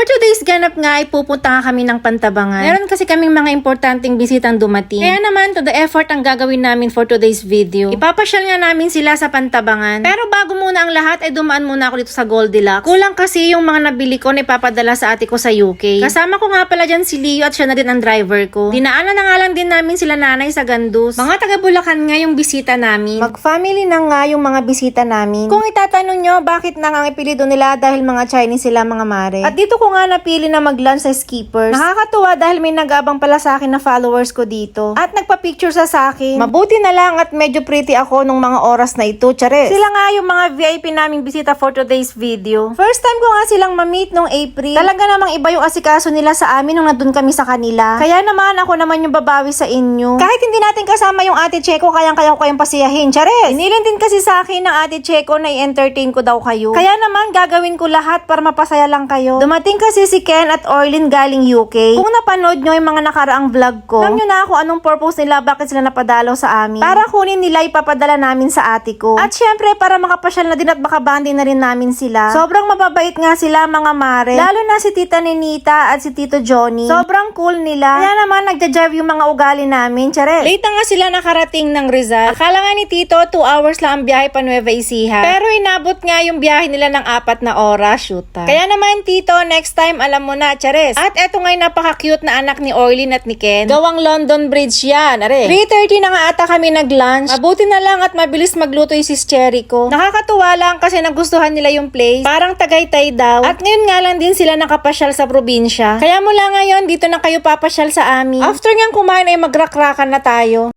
For today's ganap nga ay pupunta kami ng Pantabangan. Meron kasi kaming mga importanteng bisitang dumating. Kaya naman to the effort ang gagawin namin for today's video. Ipapasyal nga namin sila sa Pantabangan. Pero bago muna ang lahat ay dumaan muna ako dito sa Goldilocks. Kulang kasi yung mga nabili ko na ipapadala sa ate ko sa UK. Kasama ko nga pala dyan si Leo at siya na din ang driver ko. Dinaanan na nga lang din namin sila nanay sa Gandus. Mga taga Bulacan nga yung bisita namin. Mag-family na nga yung mga bisita namin. Kung itatanong nyo bakit na nga ang ipilido nila dahil mga Chinese sila mga mare. At dito ko nga napili na mag-lunch sa Skippers. Nakakatuwa dahil may nag-abang pala sa akin na followers ko dito. At nagpa-picture sa akin. Mabuti na lang at medyo pretty ako nung mga oras na ito, chares. Sila nga yung mga VIP naming bisita for today's video. First time ko nga silang ma-meet nung April. Talaga namang iba yung asikaso nila sa amin nung nandun kami sa kanila. Kaya naman ako naman yung babawi sa inyo. Kahit hindi natin kasama yung ate Cheko, kayang-kaya ko kayong pasiyahin, chares. Inilin din kasi sa akin ng ate Cheko na i-entertain ko daw kayo. Kaya naman gagawin ko lahat para mapasaya lang kayo. Dumating kasi si Ken at Orlin galing UK. Kung napanood nyo yung mga nakaraang vlog ko, alam nyo na ako anong purpose nila, bakit sila napadalaw sa amin. Para kunin nila ipapadala namin sa ate ko. At syempre, para makapasyal na din at makabanding na rin namin sila. Sobrang mababait nga sila mga mare. Lalo na si Tita Ninita at si Tito Johnny. Sobrang cool nila. Kaya naman nagja-jive yung mga ugali namin. Charet. Late na nga sila nakarating ng Rizal. Akala nga ni Tito, 2 hours lang ang biyahe pa Nueva Ecija. Pero inabot nga yung biyahe nila ng apat na oras. Shoot ah. Kaya naman Tito, next time alam mo na, Chares. At eto nga yung napaka-cute na anak ni Orlin at ni Ken. Gawang London Bridge yan. Are. 3.30 na nga ata kami nag-lunch. Mabuti na lang at mabilis magluto yung sis Cherry ko. Nakakatuwa lang kasi nagustuhan nila yung place. Parang Tagaytay daw. At ngayon nga lang din sila nakapasyal sa probinsya. Kaya mula ngayon, dito na kayo papasyal sa amin. After ngang kumain ay magrakrakan na tayo.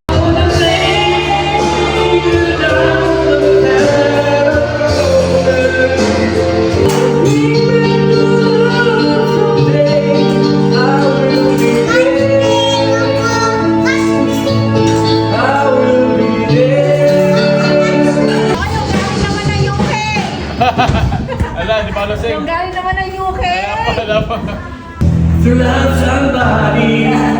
To love somebody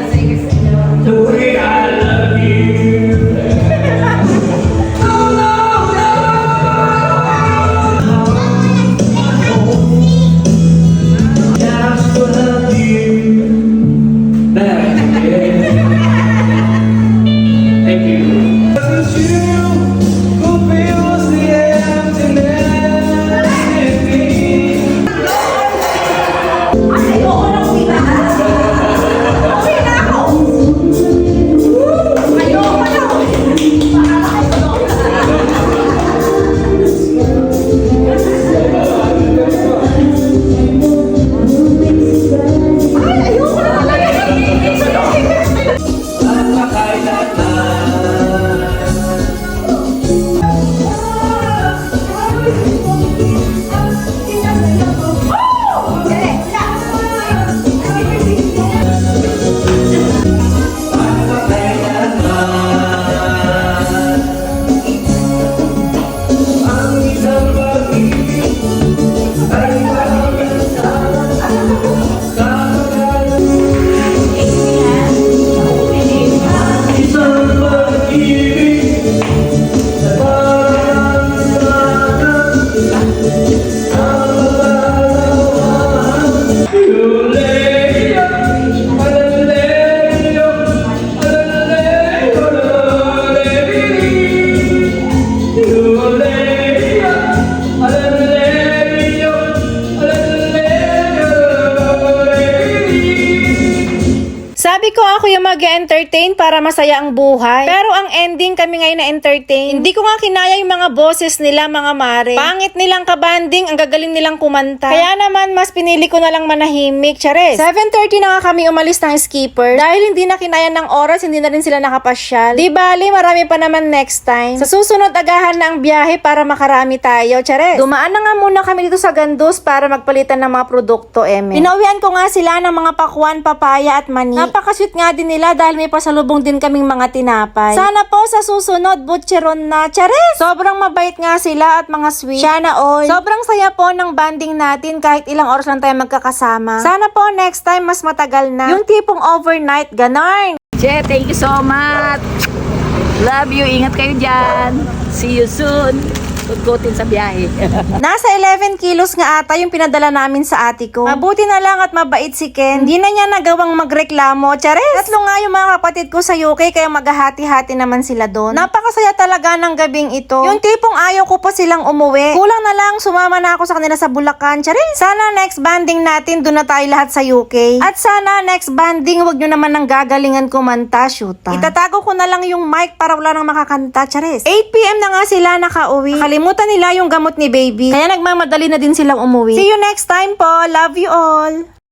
ko ko ako yung mag entertain para masaya ang buhay. Pero ang ending kami ngayon na entertain. Hindi ko nga kinaya yung mga boses nila mga mare. Pangit nilang kabanding, ang gagaling nilang kumanta. Kaya naman mas pinili ko na lang manahimik. Chares. 7.30 na nga kami umalis ng skipper. Dahil hindi na kinaya ng oras, hindi na rin sila nakapasyal. Di bali, marami pa naman next time. Sa susunod, agahan na ang biyahe para makarami tayo. Chares. Dumaan na nga muna kami dito sa Gandus para magpalitan ng mga produkto, Eme. Pinauwian ko nga sila ng mga pakwan, papaya at mani. Napakasweet nga din nila dahil may pasalubong din kaming mga tinapay. Sana po sa susunod, butcheron na. Charis! Sobrang mabait nga sila at mga sweet. Sana all. Sobrang saya po ng banding natin kahit ilang oras lang tayo magkakasama. Sana po next time mas matagal na. Yung tipong overnight, ganon. Che, thank you so much. Love you. Ingat kayo dyan. See you soon. Gutgutin sa biyahe. Nasa 11 kilos nga ata yung pinadala namin sa ate ko. Mabuti na lang at mabait si Ken. Hindi na niya nagawang magreklamo. Chares! Tatlo nga yung mga kapatid ko sa UK kaya maghahati-hati naman sila doon. Napakasaya talaga ng gabing ito. Yung tipong ayaw ko pa silang umuwi. Kulang na lang sumama na ako sa kanila sa Bulacan. Chares! Sana next banding natin doon na tayo lahat sa UK. At sana next banding wag nyo naman ng gagalingan kumanta, shoota. Itatago ko na lang yung mic para wala nang makakanta, Chares. 8pm na nga sila nakauwi. Kalimutan nila yung gamot ni baby. Kaya nagmamadali na din silang umuwi. See you next time po. Love you all.